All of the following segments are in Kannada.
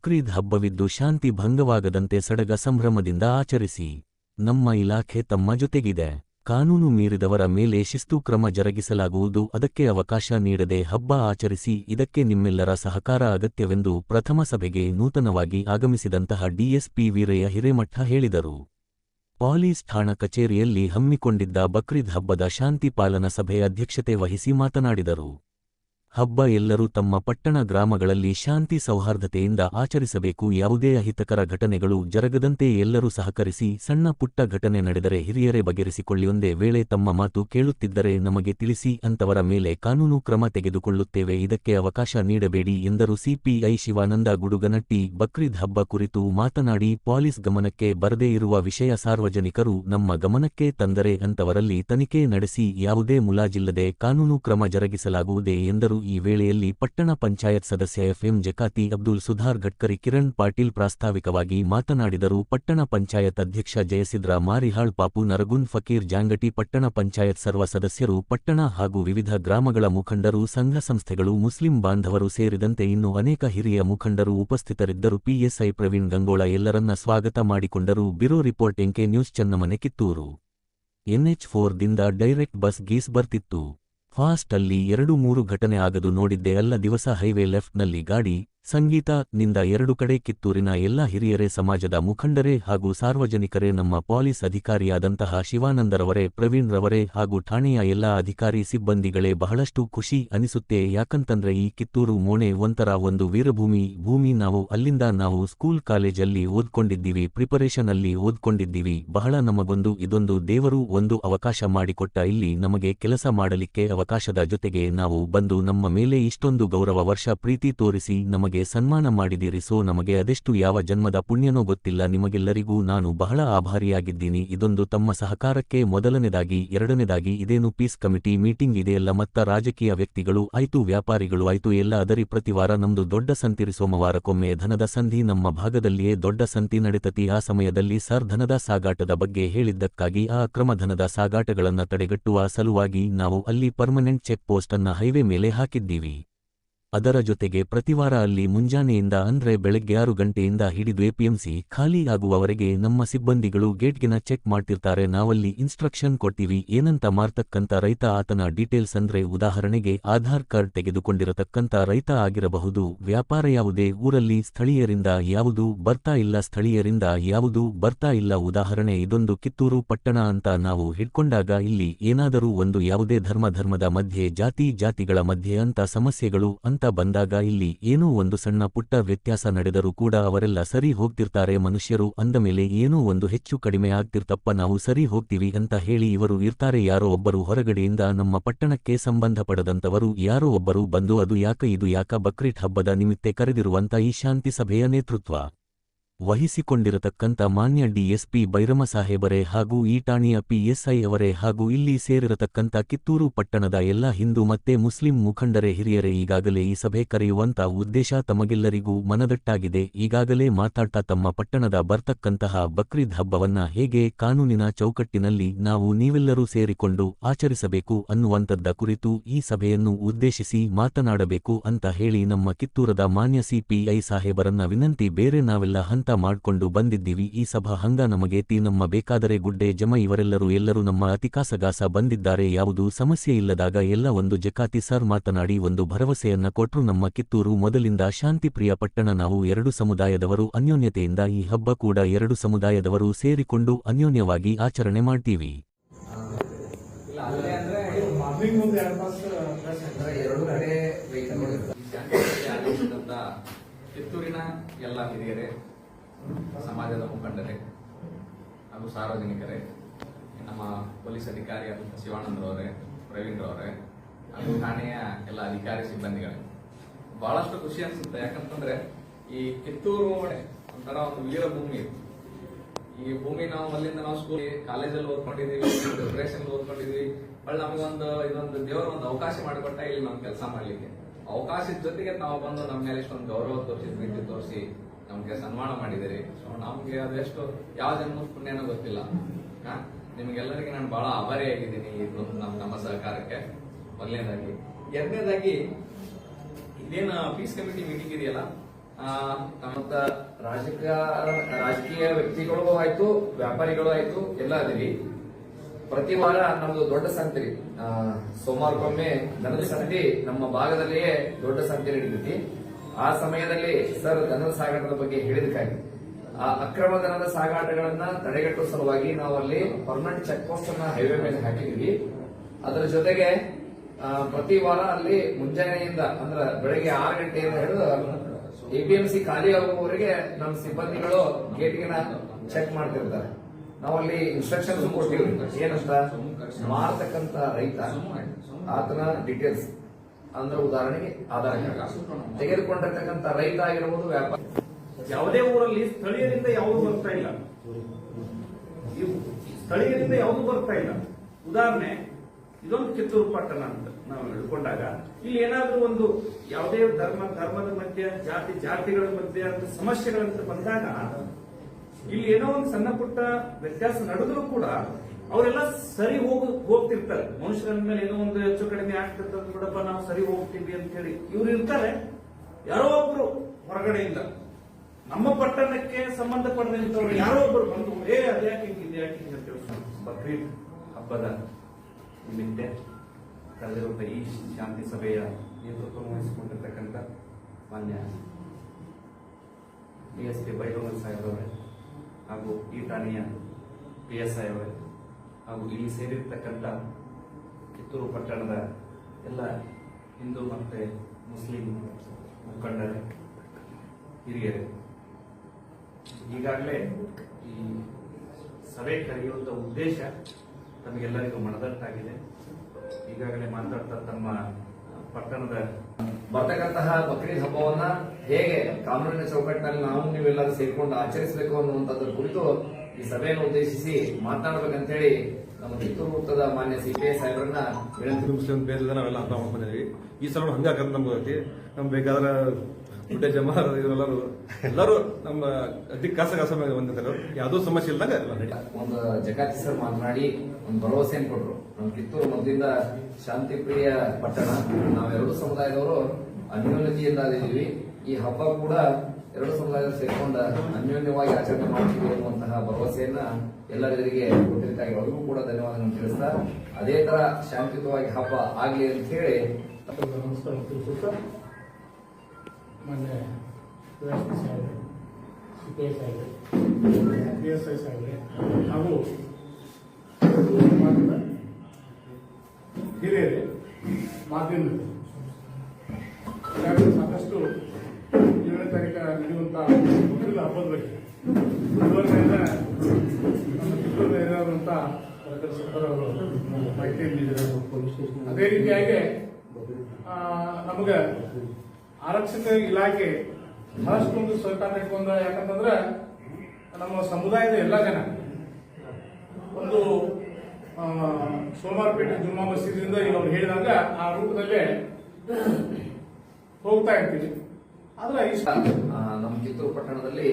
ಬಕ್ರೀದ್ ಹಬ್ಬವಿದ್ದು ಶಾಂತಿ ಭಂಗವಾಗದಂತೆ ಸಡಗ ಸಂಭ್ರಮದಿಂದ ಆಚರಿಸಿ. ನಮ್ಮ ಇಲಾಖೆ ತಮ್ಮ ಜೊತೆಗಿದೆ. ಕಾನೂನು ಮೀರಿದವರ ಮೇಲೆ ಶಿಸ್ತು ಕ್ರಮ ಜರುಗಿಸಲಾಗುವುದು. ಅದಕ್ಕೆ ಅವಕಾಶ ನೀಡದೆ ಹಬ್ಬ ಆಚರಿಸಿ. ಇದಕ್ಕೆ ನಿಮ್ಮೆಲ್ಲರ ಸಹಕಾರ ಅಗತ್ಯವೆಂದು ಪ್ರಥಮ ಸಭೆಗೆ ನೂತನವಾಗಿ ಆಗಮಿಸಿದಂತಹ ಡಿಎಸ್ಪಿ ವೀರಯ್ಯ ಹಿರೇಮಠ ಹೇಳಿದರು. ಪಾಲೀಸ್ ಠಾಣಾ ಕಚೇರಿಯಲ್ಲಿ ಹಮ್ಮಿಕೊಂಡಿದ್ದ ಬಕ್ರೀದ್ ಹಬ್ಬದ ಶಾಂತಿ ಪಾಲನಾ ಸಭೆ ಅಧ್ಯಕ್ಷತೆ ವಹಿಸಿ ಮಾತನಾಡಿದರು. ಹಬ್ಬ ಎಲ್ಲರೂ ತಮ್ಮ ಪಟ್ಟಣ ಗ್ರಾಮಗಳಲ್ಲಿ ಶಾಂತಿ ಸೌಹಾರ್ದತೆಯಿಂದ ಆಚರಿಸಬೇಕು. ಯಾವುದೇ ಅಹಿತಕರ ಘಟನೆಗಳು ಜರಗದಂತೆ ಎಲ್ಲರೂ ಸಹಕರಿಸಿ ಸಣ್ಣ ಪುಟ್ಟ ಘಟನೆ ನಡೆದರೆ ಹಿರಿಯರೇ ಬಗೆಹರಿಸಿಕೊಳ್ಳಿಯೊಂದೇ ವೇಳೆ ತಮ್ಮ ಮಾತು ಕೇಳುತ್ತಿದ್ದರೆ ನಮಗೆ ತಿಳಿಸಿ ಅಂತವರ ಮೇಲೆ ಕಾನೂನು ಕ್ರಮ ತೆಗೆದುಕೊಳ್ಳುತ್ತೇವೆ. ಇದಕ್ಕೆ ಅವಕಾಶ ನೀಡಬೇಡಿ ಎಂದರು ಸಿಪಿಐ ಶಿವಾನಂದ ಗುಡುಗನಟ್ಟಿ. ಬಕ್ರೀದ್ ಹಬ್ಬ ಕುರಿತು ಮಾತನಾಡಿ, ಪಾಲಿಸ್ ಗಮನಕ್ಕೆ ಬರದೇ ಇರುವ ವಿಷಯ ಸಾರ್ವಜನಿಕರು ನಮ್ಮ ಗಮನಕ್ಕೆ ತಂದರೆ ಅಂತವರಲ್ಲಿ ತನಿಖೆ ನಡೆಸಿ ಯಾವುದೇ ಮುಲಾಜಿಲ್ಲದೆ ಕಾನೂನು ಕ್ರಮ ಜರುಗಿಸಲಾಗುವುದೇ ಎಂದರು ಈ ವೇಳೆಯಲ್ಲಿ ಪಟ್ಟಣ ಪಂಚಾಯತ್ ಸದಸ್ಯ ಎಫ್ಎಂ ಜಕಾತಿ ಅಬ್ದುಲ್ ಸುಧಾರ್ ಗಡ್ಕರಿ ಕಿರಣ್ ಪಾಟೀಲ್ ಪ್ರಾಸ್ತಾವಿಕವಾಗಿ ಮಾತನಾಡಿದರು. ಪಟ್ಟಣ ಪಂಚಾಯತ್ ಅಧ್ಯಕ್ಷ ಜಯಸಿದ್ರ ಮಾರಿಹಾಳ್, ಪಾಪು ನರಗುನ್ ಫಕೀರ್ ಜಾಂಗಟಿ, ಪಟ್ಟಣ ಪಂಚಾಯತ್ ಸರ್ವ ಸದಸ್ಯರು, ಪಟ್ಟಣ ಹಾಗೂ ವಿವಿಧ ಗ್ರಾಮಗಳ ಮುಖಂಡರು, ಸಂಘ ಸಂಸ್ಥೆಗಳು, ಮುಸ್ಲಿಂ ಬಾಂಧವರು ಸೇರಿದಂತೆ ಇನ್ನು ಅನೇಕ ಹಿರಿಯ ಮುಖಂಡರು ಉಪಸ್ಥಿತರಿದ್ದರು. ಪಿಎಸ್ಐ ಪ್ರವೀಣ್ ಗಂಗೋಳ ಎಲ್ಲರನ್ನ ಸ್ವಾಗತ ಮಾಡಿಕೊಂಡರು. Bureau report MK news Channamane Kittur. NH four ದಿಂದ ಡೈರೆಕ್ಟ್ ಬಸ್ ಗೀಸ್ ಬರ್ತಿತ್ತು. ಫಾಸ್ಟ್ ಅಲ್ಲಿ ಎರಡು ಮೂರು ಘಟನೆ ಆಗದು ನೋಡಿದ್ದೆ ಅಲ್ಲ ದಿವಸ ಹೈವೇ ಲೆಫ್ಟ್ನಲ್ಲಿ ಗಾಡಿ ಸಂಗೀತ ನಿಂದ ಎರಡು ಕಡೆ ಕಿತ್ತೂರಿನ ಎಲ್ಲ ಹಿರಿಯರೇ, ಸಮಾಜದ ಮುಖಂಡರೇ ಹಾಗೂ ಸಾರ್ವಜನಿಕರೇ, ನಮ್ಮ ಪಾಲಿಸ್ ಅಧಿಕಾರಿಯಾದಂತಹ ಶಿವಾನಂದರವರೇ ಪ್ರವೀಣ್ ರವರೇ ಹಾಗೂ ಠಾಣೆಯ ಎಲ್ಲ ಅಧಿಕಾರಿ ಸಿಬ್ಬಂದಿಗಳೇ ಬಹಳಷ್ಟು ಖುಷಿ ಅನಿಸುತ್ತೆ. ಯಾಕಂತಂದ್ರೆ ಈ ಕಿತ್ತೂರು ಮೋಣೆ ಒಂಥರ ಒಂದು ವೀರಭೂಮಿ. ಭೂಮಿ ನಾವು ಅಲ್ಲಿಂದ ನಾವು ಸ್ಕೂಲ್ ಕಾಲೇಜಲ್ಲಿ ಓದ್ಕೊಂಡಿದ್ದೀವಿ ಪ್ರಿಪರೇಷನ್ ಅಲ್ಲಿ ಓದ್ಕೊಂಡಿದ್ದೀವಿ. ಬಹಳ ನಮಗೊಂದು ಇದೊಂದು ದೇವರು ಒಂದು ಅವಕಾಶ ಮಾಡಿಕೊಟ್ಟ. ಇಲ್ಲಿ ನಮಗೆ ಕೆಲಸ ಮಾಡಲಿಕ್ಕೆ ಅವಕಾಶದ ಜೊತೆಗೆ ನಾವು ಬಂದು ನಮ್ಮ ಮೇಲೆ ಇಷ್ಟೊಂದು ಗೌರವ, ವರ್ಷ ಪ್ರೀತಿ ತೋರಿಸಿ ನಮಗೆ ಸನ್ಮಾನ ಮಾಡಿದಿರಿ. ಸೋ, ನಮಗೆ ಅದೆಷ್ಟು ಯಾವ ಜನ್ಮದ ಪುಣ್ಯನೋ ಗೊತ್ತಿಲ್ಲ. ನಿಮಗೆಲ್ಲರಿಗೂ ನಾನು ಬಹಳ ಆಭಾರಿಯಾಗಿದ್ದೀನಿ. ಇದೊಂದು ತಮ್ಮ ಸಹಕಾರಕ್ಕೆ ಮೊದಲನೇದಾಗಿ, ಎರಡನೇದಾಗಿ ಇದೇನು ಪೀಸ್ ಕಮಿಟಿ ಮೀಟಿಂಗ್ ಇದೆಯಲ್ಲ? ಮತ್ತ ರಾಜಕೀಯ ವ್ಯಕ್ತಿಗಳು, ಆಯ್ತು ವ್ಯಾಪಾರಿಗಳು, ಆಯ್ತು ಎಲ್ಲ ಅದರಿ ಪ್ರತಿವಾರ ನಮ್ದು ದೊಡ್ಡ ಸಂತಿರಿ ಸೋಮವಾರಕ್ಕೊಮ್ಮೆ ಧನದ ಸಂಧಿ ನಮ್ಮ ಭಾಗದಲ್ಲಿಯೇ ದೊಡ್ಡ ಸಂತಿ ನಡೆತತಿ. ಆ ಸಮಯದಲ್ಲಿ ಸರ್ ಧನದ ಸಾಗಾಟದ ಬಗ್ಗೆ ಹೇಳಿದ್ದಕ್ಕಾಗಿ ಆ ಅಕ್ರಮ ಧನದ ಸಾಗಾಟಗಳನ್ನು ತಡೆಗಟ್ಟುವ ಸಲುವಾಗಿ ನಾವು ಅಲ್ಲಿ ಪರ್ಮನೆಂಟ್ ಚೆಕ್ ಪೋಸ್ಟ್ ಅನ್ನ ಹೈವೇ ಮೇಲೆ ಹಾಕಿದ್ದೀವಿ. ಅದರ ಜೊತೆಗೆ ಪ್ರತಿವಾರ ಅಲ್ಲಿ ಮುಂಜಾನೆಯಿಂದ ಅಂದ್ರೆ ಬೆಳಗ್ಗೆ ಆರು ಗಂಟೆಯಿಂದ ಹಿಡಿದು ಎಪಿಎಂಸಿ ಖಾಲಿ ಆಗುವವರೆಗೆ ನಮ್ಮ ಸಿಬ್ಬಂದಿಗಳು ಗೇಟ್ಗಿನ ಚೆಕ್ ಮಾಡ್ತಿರ್ತಾರೆ. ನಾವಲ್ಲಿ ಇನ್ಸ್ಟ್ರಕ್ಷನ್ ಕೊಟ್ಟಿವಿ ಏನಂತ ಮಾರ್ತಕ್ಕಂಥ ರೈತ ಆತನ ಡೀಟೇಲ್ಸ್ ಅಂದ್ರೆ ಉದಾಹರಣೆಗೆ ಆಧಾರ್ ಕಾರ್ಡ್ ತೆಗೆದುಕೊಂಡಿರತಕ್ಕಂಥ ರೈತ ಆಗಿರಬಹುದು. ವ್ಯಾಪಾರ ಯಾವುದೇ ಊರಲ್ಲಿ ಸ್ಥಳೀಯರಿಂದ ಯಾವುದು ಬರ್ತಾ ಇಲ್ಲ, ಸ್ಥಳೀಯರಿಂದ ಯಾವುದು ಬರ್ತಾ ಇಲ್ಲ. ಉದಾಹರಣೆ ಇದೊಂದು ಕಿತ್ತೂರು ಪಟ್ಟಣ ಅಂತ ನಾವು ಹಿಡ್ಕೊಂಡಾಗ ಇಲ್ಲಿ ಏನಾದರೂ ಒಂದು ಯಾವುದೇ ಧರ್ಮ ಧರ್ಮದ ಮಧ್ಯೆ, ಜಾತಿ ಜಾತಿಗಳ ಮಧ್ಯೆ ಅಂತ ಸಮಸ್ಯೆಗಳು ಅಂತ ಬಂದಾಗ ಇಲ್ಲಿ ಏನೋ ಒಂದು ಸಣ್ಣ ಪುಟ್ಟ ವ್ಯತ್ಯಾಸ ನಡೆದರೂ ಕೂಡ ಅವರೆಲ್ಲ ಸರಿ ಹೋಗ್ತಿರ್ತಾರೆ. ಮನುಷ್ಯರು ಅಂದಮೇಲೆ ಏನೂ ಒಂದು ಹೆಚ್ಚು ಕಡಿಮೆ ಆಗ್ತಿರ್ತಪ್ಪ, ನಾವು ಸರಿ ಹೋಗ್ತೀವಿ ಅಂತ ಹೇಳಿ ಇವರು ಇರ್ತಾರೆ. ಯಾರೋ ಒಬ್ಬರು ಹೊರಗಡೆಯಿಂದ ನಮ್ಮ ಪಟ್ಟಣಕ್ಕೆ ಸಂಬಂಧಪಡದಂತವರು ಯಾರೋ ಒಬ್ಬರು ಬಂದು ಅದು ಯಾಕ ಇದು ಯಾಕ ಬಕ್ರೀಟ್ ಹಬ್ಬದ ನಿಮಿತ್ತೆ ಕರೆದಿರುವಂತ ಈ ಶಾಂತಿ ಸಭೆಯ ನೇತೃತ್ವ ವಹಿಸಿಕೊಂಡಿರತಕ್ಕಂತ ಮಾನ್ಯ ಡಿಎಸ್ಪಿ ಬೈರಮಸಾಹೇಬರೇ ಹಾಗೂ ಈ ಠಾಣೆಯ ಪಿಎಸ್ಐ ಅವರೇ ಹಾಗೂ ಇಲ್ಲಿ ಸೇರಿರತಕ್ಕಂಥ ಕಿತ್ತೂರು ಪಟ್ಟಣದ ಎಲ್ಲ ಹಿಂದೂ ಮತ್ತೆ ಮುಸ್ಲಿಂ ಮುಖಂಡರೇ ಹಿರಿಯರೇ ಈಗಾಗಲೇ ಈ ಸಭೆ ಕರೆಯುವಂಥ ಉದ್ದೇಶ ತಮಗೆಲ್ಲರಿಗೂ ಮನದಟ್ಟಾಗಿದೆ. ಈಗಾಗಲೇ ಮಾತಾಡ್ತಾ ತಮ್ಮ ಪಟ್ಟಣದ ಬರ್ತಕ್ಕಂತಹ ಬಕ್ರೀದ್ ಹಬ್ಬವನ್ನ ಹೇಗೆ ಕಾನೂನಿನ ಚೌಕಟ್ಟಿನಲ್ಲಿ ನಾವು ನೀವೆಲ್ಲರೂ ಸೇರಿಕೊಂಡು ಆಚರಿಸಬೇಕು ಅನ್ನುವಂಥದ್ದ ಕುರಿತು ಈ ಸಭೆಯನ್ನು ಉದ್ದೇಶಿಸಿ ಮಾತನಾಡಬೇಕು ಅಂತ ಹೇಳಿ ನಮ್ಮ ಕಿತ್ತೂರದ ಮಾನ್ಯ ಸಿಪಿಐ ಸಾಹೇಬರನ್ನ ವಿನಂತಿ ಬೇರೆ ನಾವೆಲ್ಲ ಹಂತ ಮಾಡ್ಕೊಂಡು ಬಂದಿದ್ದೀವಿ, ಈ ಸಭಾ ಹಂಗ ನಮಗೆ ತಿ ನಮ್ಮ ಬೇಕಾದರೆ ಗುಡ್ಡೆ, ಜಮ ಇವರೆಲ್ಲರೂ ಎಲ್ಲರೂ ನಮ್ಮ ಅತಿಕಾಸಗಾಸ ಬಂದಿದ್ದಾರೆ, ಯಾವುದು ಸಮಸ್ಯೆ ಇಲ್ಲದಾಗ ಎಲ್ಲ ಒಂದು ಜಕಾತಿ ಸರ್ ಮಾತನಾಡಿ ಒಂದು ಭರವಸೆಯನ್ನ ಕೊಟ್ರು ನಮ್ಮ ಕಿತ್ತೂರು ಮೊದಲಿಂದ ಶಾಂತಿಪ್ರಿಯ ಪಟ್ಟಣ, ನಾವು ಎರಡು ಸಮುದಾಯದವರು, ಅನ್ಯೋನ್ಯತೆಯಿಂದ ಈ ಹಬ್ಬ ಕೂಡ ಎರಡು ಸಮುದಾಯದವರು ಸೇರಿಕೊಂಡು ಅನ್ಯೋನ್ಯವಾಗಿ ಆಚರಣೆ ಮಾಡ್ತೀವಿ ಇಲ್ಲ ಅಲ್ಲೇ ಅಂದ್ರೆ ಮಾರ್ನಿಂಗ್ ಒಂದು ಎರಡು ತಾಸು rest ಅಂದ್ರೆ ಎರಡು ಕಡೆ ವೆಹಿಕಲ್ ಆಗಮಿಸಿದಂತ ಕಿತ್ತೂರಿನ ಎಲ್ಲ ಹಿರಿಯರೇ ಸಮಾಜದ ಮುಖಂಡರೇ ಹಾಗೂ ಸಾರ್ವಜನಿಕರೇ, ನಮ್ಮ ಪೊಲೀಸ್ ಅಧಿಕಾರಿ ಅಧಿಕಾರಿಯಾದಂಥ ಶಿವಾನಂದರವರೇ ಪ್ರವೀಣ್ರವರೇ ಹಾಗೂ ಠಾಣೆಯ ಎಲ್ಲ ಅಧಿಕಾರಿ ಸಿಬ್ಬಂದಿಗಳೇ. ಬಹಳಷ್ಟು ಖುಷಿ ಅನಿಸುತ್ತೆ. ಯಾಕಂತಂದ್ರೆ ಈ ಕಿತ್ತೂರು ಒಂಥರ ಒಂದು ವೀರ ಭೂಮಿ ಈ ಭೂಮಿ ನಾವು ಅಲ್ಲಿಂದ ನಾವು ಸ್ಕೂಲ್ ಕಾಲೇಜಲ್ಲಿ ಓದ್ಕೊಂಡಿದೀವಿ ಪ್ರಿಪ್ರೇಷನ್ ಓದ್ಕೊಂಡಿದ್ವಿ. ಒಳ್ಳೆ ನಮಗೊಂದು ಇದೊಂದು ದೇವರ ಒಂದು ಅವಕಾಶ ಮಾಡಿಕೊಟ್ಟ ಇಲ್ಲಿ ನಾವು ಕೆಲಸ ಮಾಡ್ಲಿಕ್ಕೆ. ಅವಕಾಶದ ಜೊತೆಗೆ ನಾವು ಬಂದು ನಮ್ಮ ಮೇಲೆ ಇಷ್ಟೊಂದು ಗೌರವ ತೋರಿಸಿ, ಪ್ರೀತಿ ತೋರಿಸಿ ನಮ್ಗೆ ಸನ್ಮಾನ ಮಾಡಿದಿರಿ. ಸೊ ನಮ್ಗೆ ಅದೆಷ್ಟು ಯಾವ ಜನ್ಮ ಪುಣ್ಯನೋ ಗೊತ್ತಿಲ್ಲ. ನಿಮ್ಗೆಲ್ಲರಿಗೆ ನಾನು ಬಹಳ ಆಭಾರಿಯಾಗಿದ್ದೀನಿ ಆಗಿದ್ದೀನಿ ಒಂದು ನಮ್ಮ ನಮ್ಮ ಸಹಕಾರಕ್ಕೆ. ಮೊದಲನೇದಾಗಿ. ಎರಡನೇದಾಗಿ, ಇದೇನು ಪೀಸ್ ಕಮಿಟಿ ಮೀಟಿಂಗ್ ಇದೆಯಲ್ಲ? ಮತ್ತ ರಾಜಕೀಯ ರಾಜಕೀಯ ವ್ಯಕ್ತಿಗಳು ಆಯ್ತು, ವ್ಯಾಪಾರಿಗಳು ಆಯ್ತು, ಎಲ್ಲ ಅದಿರಿ ಪ್ರತಿ ವಾರ ನಮ್ದು ದೊಡ್ಡ ಸಂತೆ ರೀ ಸೋಮವಾರಕ್ಕೊಮ್ಮೆ ದನದ ಸಂತೆ ನಮ್ಮ ಭಾಗದಲ್ಲಿಯೇ ದೊಡ್ಡ ಸಂತೆ ನಡೀತೈತಿ. ಆ ಸಮಯದಲ್ಲಿ ಸರ್ ಧನ ಸಾಗಾಟದ ಬಗ್ಗೆ ಹೇಳಿದಕ್ಕಾಗಿ ಆ ಅಕ್ರಮ ಧನದ ಸಾಗಾಟಗಳನ್ನ ತಡೆಗಟ್ಟುವ ಸಲುವಾಗಿ ನಾವು ಅಲ್ಲಿ ಪರ್ಮನೆಂಟ್ ಚೆಕ್ ಪೋಸ್ಟ್ ಅನ್ನ ಹೈವೇ ಮೇಲೆ ಹಾಕಿದ್ವಿ ಅದರ ಜೊತೆಗೆ ಪ್ರತಿ ವಾರ ಅಲ್ಲಿ ಮುಂಜಾನೆಯಿಂದ, ಅಂದ್ರೆ ಬೆಳಗ್ಗೆ ಆರು ಗಂಟೆಯಿಂದ ಹಿಡಿದು ಎಪಿಎಂಸಿ ಖಾಲಿ ಆಗುವವರೆಗೆ ನಮ್ಮ ಸಿಬ್ಬಂದಿಗಳು ಗೇಟ್ಗಿನ ಚೆಕ್ ಮಾಡ್ತಿರ್ತಾರೆ. ನಾವು ಅಲ್ಲಿ ಇನ್ಸ್ಟ್ರಕ್ಷನ್ಸ್ ಕೊಟ್ಟಿವಿ ಏನಂತ? ಮಾರ್ತಕ್ಕಂತ ರೈತ. ಆತನ ಡೀಟೇಲ್ಸ್ ಅಂದ್ರೆ ಉದಾಹರಣೆಗೆ ಆಧಾರ್ ಕಾರ್ಡ್. ತೆಗೆದುಕೊಂಡಿರ್ತಕ್ಕಂಥ ರೈತ ಆಗಿರ್ಬೋದು ವ್ಯಾಪಾರ. ಯಾವುದೇ ಊರಲ್ಲಿ ಸ್ಥಳೀಯರಿಂದ ಯಾವುದು ಬರ್ತಾ ಇಲ್ಲ. ಸ್ಥಳೀಯರಿಂದ ಯಾವುದು ಬರ್ತಾ ಇಲ್ಲ. ಉದಾಹರಣೆ, ಇದೊಂದು ಕಿತ್ತೂರು ಪಟ್ಟಣ ಅಂತ ನಾವು ಹಿಡ್ಕೊಂಡಾಗ ಇಲ್ಲಿ ಏನಾದ್ರೂ ಒಂದು ಯಾವುದೇ ಧರ್ಮ, ಧರ್ಮದ ಮಧ್ಯೆ, ಜಾತಿ, ಜಾತಿಗಳ ಮಧ್ಯೆ ಅಂತ ಸಮಸ್ಯೆಗಳಂತ ಬಂದಾಗ, ಇಲ್ಲಿ ಏನೋ ಒಂದು ಸಣ್ಣ ಪುಟ್ಟ ವ್ಯತ್ಯಾಸ ನಡೆದ್ರೂ ಕೂಡ ಅವರೆಲ್ಲ ಸರಿ ಹೋಗ, ಹೋಗ್ತಿರ್ತಾರೆ. ಮನುಷ್ಯರ ಮೇಲೆ ಏನೋ ಒಂದು ಹೆಚ್ಚು ಕಡಿಮೆ ಆಗ್ತಿರ್ತದೆ ಬಿಡಪ್ಪ, ನಾವು ಸರಿ ಹೋಗ್ತೀವಿ ಅಂತ ಹೇಳಿ. ಇವ್ರು ಇರ್ತಾರೆ. ಯಾರೋ ಒಬ್ರು ಹೊರಗಡೆಯಿಂದ. ನಮ್ಮ ಪಟ್ಟಣಕ್ಕೆ ಸಂಬಂಧಪಟ್ಟಂತವ್ರು ಯಾರೋ ಒಬ್ರು ಬಂದು, ಏ ಅದ್ಯಾಕೆ ಹಿಂಗಿದೆ ಯಾಕೆ ಹಿಂಗೆ ಅಂತ ಹೇಳಿ ಬಕ್ರೀದ್ ಹಬ್ಬದ ನಿಮಿತ್ತೆ ಕಳೆದಿರುವಂತಹ ಈ ಶಾಂತಿ ಸಭೆಯ ನೇತೃತ್ವ ವಹಿಸಿಕೊಂಡಿರ್ತಕ್ಕಂಥ ಮಾನ್ಯ ಪಿ ಎಸ್ ಪಿ ಬೈರೋಮನ್ ಸಾಹೇಬ್ರವರೇ ಹಾಗೂ ಈ ಠಾಣೆಯ ಪಿ ಎಸ್ ಐ ಅವರೇ. ಹಾಗೂ ಇಲ್ಲಿ ಸೇರಿರ್ತಕ್ಕಂಥ ಕಿತ್ತೂರು ಪಟ್ಟಣದ ಎಲ್ಲ ಹಿಂದೂ ಮತ್ತು ಮುಸ್ಲಿಂ ಮುಖಂಡರೇ, ಹಿರಿಯರೇ. ಈಗಾಗಲೇ ಈ ಸಭೆ ಕರೆಯುವಂಥ ಉದ್ದೇಶ ತಮಗೆಲ್ಲರಿಗೂ ಮನದಟ್ಟಾಗಿದೆ. ಈಗಾಗಲೇ ಮಾತಾಡ್ತಾ ತಮ್ಮ ಪಟ್ಟಣದ ಬರ್ತಕ್ಕಂತಹ ಬಕ್ರೀದ್ ಹಬ್ಬವನ್ನ ಹೇಗೆ ಕಾನೂನಿನ ಚೌಕಟ್ಟಿನಲ್ಲಿ ನಾವು ನೀವೆಲ್ಲರೂ ಸೇರಿಕೊಂಡು ಆಚರಿಸಬೇಕು ಅನ್ನುವಂಥದ್ರ ಕುರಿತು ಈ ಸಭೆಯನ್ನು ಉದ್ದೇಶಿಸಿ ಮಾತನಾಡಬೇಕಂತ ಹೇಳಿ ನಮ್ಮ ಕಿತ್ತೂರು ವೃತ್ತದ ಮಾನ್ಯ ಸಿಪಿಐ ಸಾಹೇಬರನ್ನ ವಿನಂತಿ ಹಿಂದೂ ಮುಸ್ಲಿಂ ಬೇರೆ ನಾವೆಲ್ಲ ಅರ್ಥ ಮಾಡ್ಕೊಂಡಿದ್ವಿ ಈ ಸಲ ಹಂಗೆ ಕರೆದು ನಮ್ಗೆ ಐತಿ ನಮ್ಗೆ ಬೇಕಾದ್ರೆ ಗುಡ್ಡೆ ಜಮಾ ಇವರೆಲ್ಲರೂ ಎಲ್ಲರೂ ನಮ್ಮ ಅತಿ ಕಸ ಕಾಸ ಮೇಲೆ ಬಂದಿದ್ದಾರೆ ಯಾವುದೋ ಸಮಸ್ಯೆ ಇಲ್ಲದಾಗ ಒಂದು ಜಗಾತಿ ಸರ್ ಮಾತನಾಡಿ ಒಂದು ಭರವಸೆಯನ್ನು ಕೊಟ್ಟರು ನಮ್ಮ ಕಿತ್ತೂರು ಮೊದಲಿಂದ ಶಾಂತಿ ಪ್ರಿಯ ಪಟ್ಟಣ ನಾವೆರಡು ಸಮುದಾಯದವರು ಅನ್ಯೋನ್ಯತೆಯಿಂದ ಇದೀವಿ ಈ ಹಬ್ಬ ಕೂಡ ಎರಡು ಸಮುದಾಯ ಸೇರ್ಕೊಂಡ ಅನ್ಯೋನ್ಯವಾಗಿ ಆಚರಣೆ ಮಾಡ್ತೀವಿ ಅನ್ನುವಂತಹ ಭರವಸೆಯನ್ನ ಎಲ್ಲರಿಗೆ ಕೊಟ್ಟಿರ್ತಾಗಿ ಅವ್ರಿಗೂ ಕೂಡ ಧನ್ಯವಾದಗಳನ್ನು ತಿಳಿಸ್ತಾ ಅದೇ ತರ ಶಾಂತಿಯುತವಾಗಿ ಹಬ್ಬ ಆಗಲಿ ಅಂತ ಹೇಳಿ ನಮಸ್ಕಾರ ತಿಳಿಸುತ್ತಾ ಮೊನ್ನೆ ಹಾಗೂ ಹಿರಿಯರು ಮಾಧ್ಯಮ ಈಗಾಗಲೇ ಸಾಕಷ್ಟು ಏಳನೇ ತಾರೀಕು ನಡೆಯುವಂಥ ಬಕ್ರೀದ್ ಹಬ್ಬದ ಬಗ್ಗೆ ಗುಲ್ಬರ್ಗದಿಂದ ನಮ್ಮ ಕಿತ್ತೂರು ಏರಿಯಾದಂಥ ಕರಕರ ಸರ್ಕಾರ ಅವರು ಅದೇ ರೀತಿಯಾಗಿ ನಮಗೆ ಆರಕ್ಷಕ ಇಲಾಖೆ ಬಹಳಷ್ಟೊಂದು ಸಹಕಾರ ಇಟ್ಕೊಂಡ ಯಾಕಂತಂದ್ರೆ ನಮ್ಮ ಸಮುದಾಯದ ಎಲ್ಲ ಜನ ಒಂದು ಸೋಮವಾರಪೇಟೆ ಜುಮ್ಮಾ ಮಸೀದಿಯಿಂದ ಈಗ ಅವ್ರು ಹೇಳಿದಾಗ ಆ ರೂಪದಲ್ಲೇ ಹೋಗ್ತಾ ಇರ್ತೀವಿ. ಆದ್ರೆ ಇಷ್ಟ ನಮ್ಮ ಕಿತ್ತೂರು ಪಟ್ಟಣದಲ್ಲಿ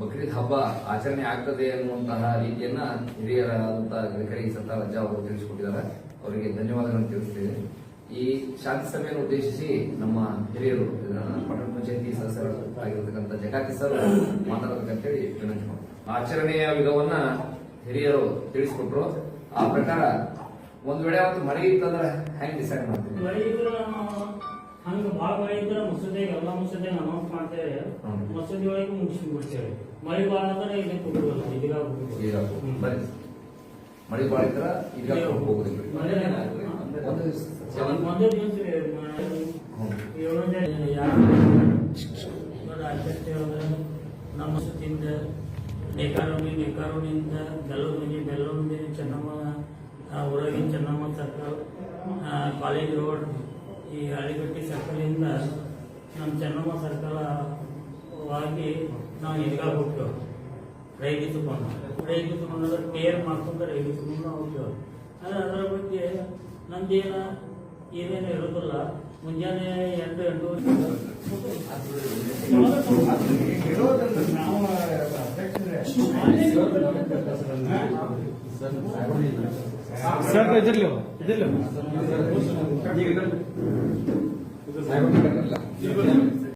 ಬಕ್ರೀದ್ ಹಬ್ಬ ಆಚರಣೆ ಆಗ್ತದೆ ಅನ್ನುವಂತಹ ರೀತಿಯನ್ನ ಹಿರಿಯರಾದಂತಹ ಗಡಕರಿ ಸತ್ತ ರಜಾ ಅವರು ತಿಳಿಸಿಕೊಟ್ಟಿದ್ದಾರೆ. ಅವರಿಗೆ ಧನ್ಯವಾದಗಳನ್ನು ತಿಳಿಸ್ತೇವೆ ಈ ಶಾಂತಿ ಸಭೆಯನ್ನು ಉದ್ದೇಶಿಸಿ ನಮ್ಮ ಹಿರಿಯರು, ಪಟ್ಟಣ ಪಂಚಾಯತಿ ಸದಸ್ಯರಾಗಿರ್ತಕ್ಕಂಥ ಜಗಾತಿ ಸರ್ ಮಾತಾಡಬೇಕಂತೇಳಿ ವಿನಂತಿ ಮಾಡ್ತಾರೆ ಆಚರಣೆಯ ವಿಧವನ್ನ ಹಿರಿಯರು ತಿಳಿಸಿಕೊಟ್ರು. ಆ ಪ್ರಕಾರ ಒಂದ್ ವೇಳೆ ಅವತ್ತು ಮಳೆ ಇತ್ತಂದ್ರೆ ಹೆಂಗ್ ಡಿಸೈಡ್ ಮಾಡ್ತೀವಿ ಹಂಗ ಬಾಳ ಮಳೆ ಇದ್ರ ಮಸೂದೆಗೆ ಎಲ್ಲ ಮಸೂದೆಗೆ ಅನೌನ್ಸ್ ಮಾಡ್ತೇವೆ. ಮಸೂದಿ ಒಳಗೆ ಮುಗಿಸಿ ಬಿಡ್ತೇವೆ ಮಳೆ ಬಾಳ ಅಂದ್ರೆ ಇಲ್ಲಿ ಕುಡಿಯೋಲ್ಲ ಇದೀಗ ಮಳೆ ಬಾಳ ಇದ್ರ ಈಗ ಹೋಗುದಿಲ್ಲ ಒಂದು ದಿವಸ. ನಮ್ಮ ಸುತ್ತಿಂದ ನೇಕಾರೋಣಿ ನೇಕಾರೋಣಿಯಿಂದ ಬೆಲ್ಲೂರಿನಿ ಬೆಲ್ಲೂರಿನಿ ಚೆನ್ನಮ್ಮ ಆ, ಊರಗಿನ ಚೆನ್ನಮ್ಮ ಸರ್ಕಲ್ ಆ, ಕಾಲೇಜ್ ರೋಡ್ ಈ ಹಳಿಗಟ್ಟಿ ಸರ್ಕಲಿಂದ ನಮ್ಮ ಚೆನ್ನಮ್ಮ ಸರ್ಕಲ್ ಆಗಿ ನಾವು ಇದೀಗ ಹೋಗ್ತೇವೆ ರೈಲು ತಗೊಂಡು ರೈಲು ತಗೊಂಡು ಟೇರ್ ಮಾಡ್ಕೊಂಡು ರೈಲು ತಗೊಂಡು ಹೋಗ್ತೇವೆ ಆದರೆ ಅದರ ಬಗ್ಗೆ ನಮ್ದೇನ ಏನೇನು ಇರೋದಿಲ್ಲ ಮುಂಜಾನೆ ಎಂಟು ಎಂಟು ನಾವು सर तो इधर लो इधर लो।